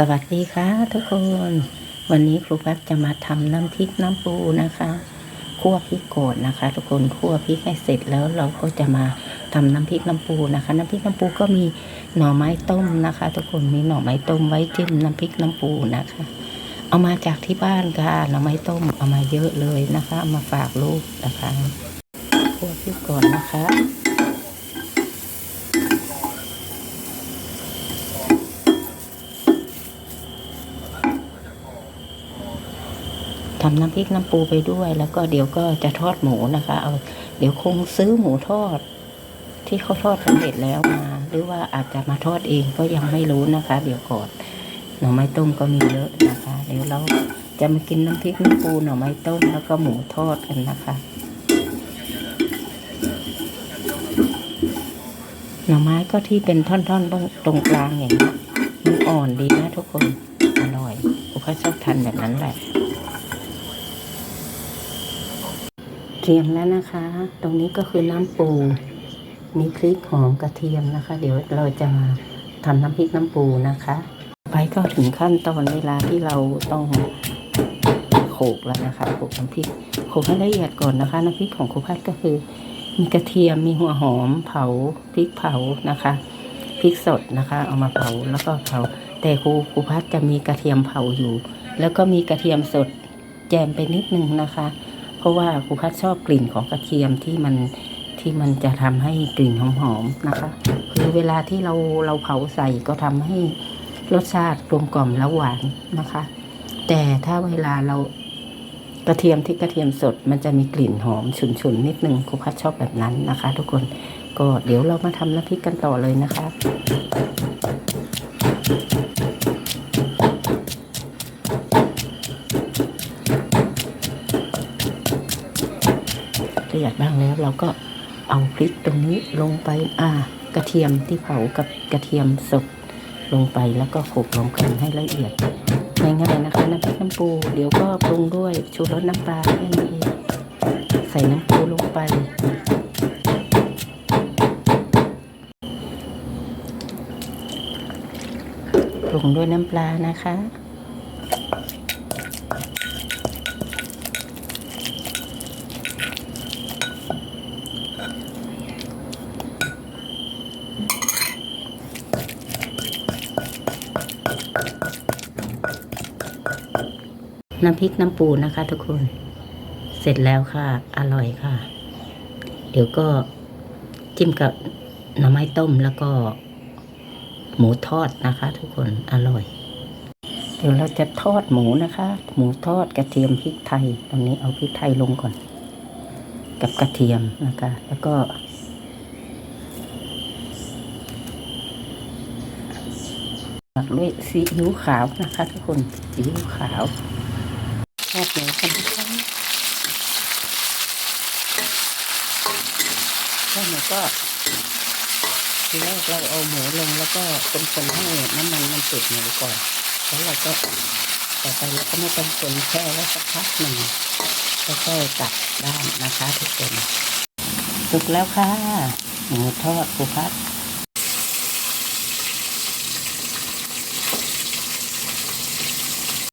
สวัสดีค่ะ ทุกคน วันนี้ครูพัดจะมาทำน้ำพริกน้ำปูนะคะคั่วพริกโกดนะคะ ทุกคนคั่วพริกให้เสร็จแล้วเราก็จะมาทำน้ำพริกน้ำปูนะคะ น้ำพริกน้ำปูก็มีหน่อไม้ต้มนะคะ ทุกคนมีหน่อไม้ต้มไว้จิ้มน้ำพริกน้ำปูนะคะ เอามาจากที่บ้านค่ะหน่อไม้ต้มเอามาเยอะเลยนะคะามาฝากลูกนะคะคั่วพริกโก่อนนะคะ ทำน้ำพริกน้ำปูไปด้วย แล้วก็เดี๋ยวก็จะทอดหมูนะคะ เอาเดี๋ยวคงซื้อหมูทอด ที่เขาทอดสำเร็จแล้วมา หรือว่าอาจจะมาทอดเองก็ยังไม่รู้นะคะ เดี๋ยวก่อนหน่อไม้ต้มก็มีเยอะนะคะ เดี๋ยวเราจะมากินน้ำพริกน้ำปูหน่อไม้ต้มแล้วก็หมูทอดกันนะคะหน่อไม้ก็ที่เป็นท่อนๆตรงตรงกลางอย่างนี้มันอ่อนดีนะทุกคนอร่อยผมก็ชอบทานแบบนั้นแหละ เต รียมแล้วนะคะ ตรงนี้ก็คือน้ำปูมีพริกหอมกระเทียมนะคะ เดี๋ยวเราจะมาทำน้ำพริกน้ำปูนะคะ ไปก็ถึงขั้นตอนเวลาที่เราต้องโขลกแล้วนะคะโขลกน้ำพริกโขลกให้ละเอียดก่อนนะคะน้ำพริกของครูพัดก็คือ มีกระเทียมมีหัวหอมเผาพริกเผานะคะพริกสดนะคะ เอามาเผาแล้วก็เผาแต่ครูครูพัดจะมีกระเทียมเผาอยู่ แล้วก็มีกระเทียมสดแจมไปนิดนึงนะคะ เพราะว่าครูพัดชอบกลิ่นของกระเทียมที่มันที่มันจะทำให้กลิ่นหอมๆนะคะ คือเวลาที่เราเราเผาใส่ก็ทำให้รสชาติกลมกล่อมและหวานนะคะ แต่ถ้าเวลาเรากระเทียมที่กระเทียมสดมันจะมีกลิ่นหอมฉุนๆนิดนึงครูพัดชอบแบบนั้นนะคะ ทุกคนก็เดี๋ยวเรามาทำน้ำพริกกันต่อเลยนะคะ ประหยัดบ้างแล้ว เราก็เอาพริกตรงนี้ลงไปอ่ากระเทียมที่เผากับกระเทียมสดลงไปแล้วก็โขลกรวมกันให้ละเอียดง่ายๆนะคะน้ำพริกน้ำปู เดี๋ยวก็ปรุงด้วยชูรสน้ำปลาแค่นี้เองใส่น้ำปูลงไปปรุงด้วยน้ำปลานะคะ น้ำพริกน้ำปูนะคะทุกคน เสร็จแล้วค่ะ อร่อยค่ะ เดี๋ยวก็จิ้มกับหน่อไม้ต้มแล้วก็ หมูทอดนะคะ ทุกคนอร่อย เดี๋ยวเราจะทอดหมูนะคะ หมูทอดกระเทียมพริกไทย ตรงนี้เอาพริกไทยลงก่อน กับกระเทียมนะคะ แล้วก็หมักด้วยซีอิ๊วขาวนะคะทุกคนซีอิ๊วขาว ทอดหมูกันนะคะทอดหมูก็ทีแรกเราเอาหมูลงแล้วก็คนๆให้น้ำมันมันติดหมูก่อน แล้วเราก็ต่อไปเราก็ไม่ต้องคนแช่ไว้สักพักหนึ่งแล้วก็กลับด้านนะคะทุกคนสุกแล้วค่ะหมูทอดปูพัด